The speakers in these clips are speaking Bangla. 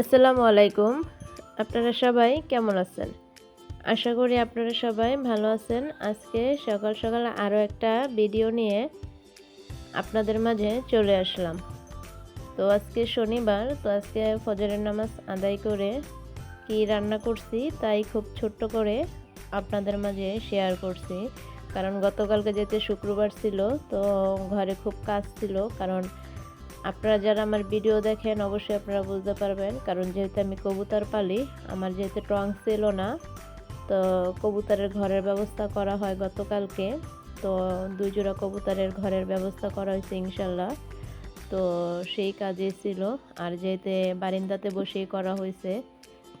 আসসালামু আলাইকুম। আপনারা সবাই কেমন আছেন? আশা করি আপনারা সবাই ভালো আছেন। আজকে সকাল সকাল আরও একটা ভিডিও নিয়ে আপনাদের মাঝে চলে আসলাম। তো আজকে শনিবার, তো আজকে ফজরের নামাজ আদায় করে কি রান্না করছি তাই খুব ছোট্ট করে আপনাদের মাঝে শেয়ার করছি। কারণ গতকালকে যেতে শুক্রবার ছিল, তো ঘরে খুব কাজ ছিল। কারণ আপনারা যারা আমার ভিডিও দেখেন, অবশ্যই আপনারা বুঝতে পারবেন। কারণ যেহেতু আমি কবুতর পালি, আমার যেহেতু ট্রং ছিল না, তো কবুতরের ঘরের ব্যবস্থা করা হয় গতকালকে। তো দুই জোড়া কবুতরের ঘরের ব্যবস্থা করা হয়েছে, ইনশাল্লাহ। তো সেই কাজে ছিল। আর যেহেতু বারিন্দাতে বসেই করা হয়েছে,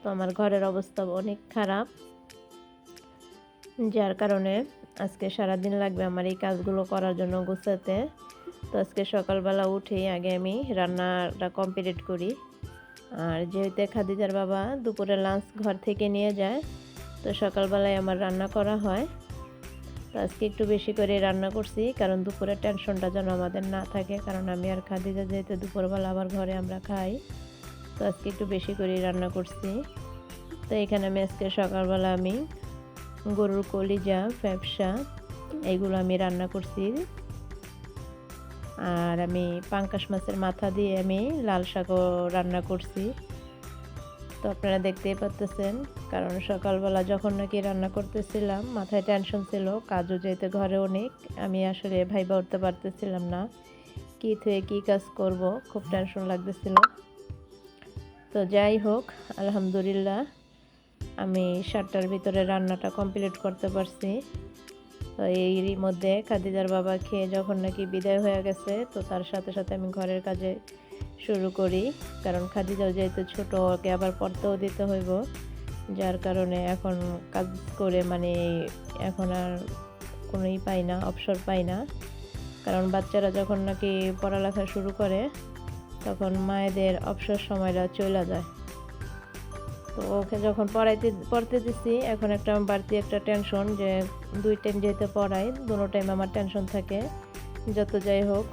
তো আমার ঘরের অবস্থা অনেক খারাপ। যার কারণে আজকে সারাদিন লাগবে আমার এই কাজগুলো করার জন্য গোছাতে। তো আজকে সকালবেলা উঠেই আগে আমি রান্নাটা কমপ্লিট করি। আর যেহেতু খাদিজার বাবা দুপুরে লাঞ্চ ঘর থেকে নিয়ে যায়, তো সকালবেলায় আমার রান্না করা হয়। তো আজকে একটু বেশি করে রান্না করছি, কারণ দুপুরের টেনশনটা যেন আমাদের না থাকে, কারণ আমি আর খাদিজা যেহেতু দুপুরবেলা আবার ঘরে আমরা খাই, তো আজকে একটু বেশি করে রান্না করছি। তো এখানে আমি আজকে সকালবেলা আমি গরুর কলিজা, ফ্যাপসা এইগুলো আমি রান্না করছি। আর আমি পাঙ্কাশ মাছের মাথা দিয়ে আমি লাল শাকও রান্না করছি। তো আপনারা দেখতেই পাচ্তেছেন কারণ সকালবেলা যখন নাকি রান্না করতেছিলাম, মাথায় টেনশন ছিল, কাজও যেতে ঘরে অনেক, আমি আসলে ভাইবা উঠতে পারতেছিলাম না, কী থুয়ে কী কাজ করব, খুব টেনশন লাগতেছিল। তো যাই হোক, আলহামদুলিল্লাহ, আমি সাতটার ভিতরে রান্নাটা কমপ্লিট করতে পারছি। তো এরই মধ্যে খাদিজার বাবা খেয়ে যখন নাকি বিদায় হয়ে গেছে, তো তার সাথে সাথে আমি ঘরের কাজে শুরু করি। কারণ খাদিজাও যেহেতু ছোটো, ওকে আবার পড়তেও দিতে হইব। যার কারণে এখন কাজ করে মানে এখন আর কোনোই পাই না, অবসর পাই না। কারণ বাচ্চারা যখন নাকি পড়ালেখা শুরু করে, তখন মায়েদের অবসর সময়টা চলে যায়। তো ওকে যখন পড়াইতে, পড়তে দিছি, এখন একটা বাড়তি একটা টেনশন যে দুই টাইম যেহেতু পড়াই দুটো টাইম আমার টেনশন থাকে, যত যাই হোক,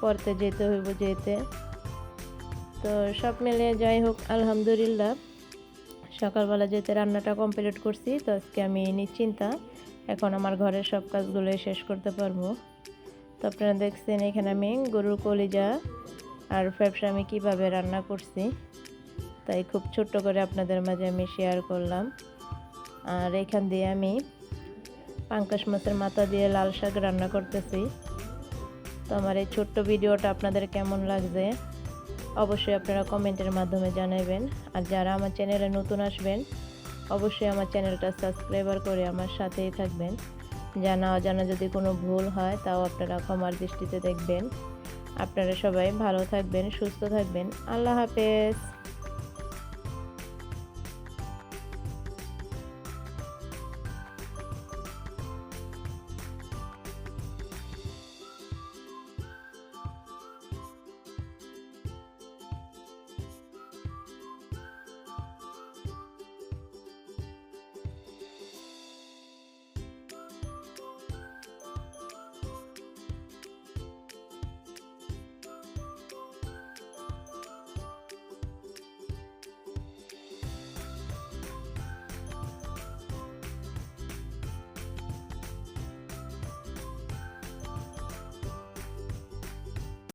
পড়তে যেতে হইব যেতে। তো সব মিলে যাই হোক, আলহামদুলিল্লাহ, সকালবেলা যেতে রান্নাটা কমপ্লিট করছি, তো আজকে আমি নিশ্চিন্তা, এখন আমার ঘরের সব কাজগুলো শেষ করতে পারব। তো আপনারা দেখছেন এখানে আমি গরুর কলিজা আর ফ্যাপসা আমি কীভাবে রান্না করছি। তাই খুব ছোট্ট করে আপনাদের মাঝে আমি শেয়ার করলাম। আর এখান দিয়ে আমি পাঙ্কাশ মাছের মাথা দিয়ে লাল শাক রান্না করতেছি। তো আমার এই ছোট্ট ভিডিওটা আপনাদের কেমন লাগছে? অবশ্যই আপনারা কমেন্টের মাধ্যমে জানাবেন। আর যারা আমার চ্যানেলে নতুন আসবেন, অবশ্যই আমার চ্যানেলটা সাবস্ক্রাইবার করে আমার সাথেই থাকবেন। জানা অজানা যদি কোনো ভুল হয়, তাও আপনারা ক্ষমার দৃষ্টিতে দেখবেন। আপনারা সবাই ভালো থাকবেন, সুস্থ থাকবেন। আল্লাহ হাফেজ।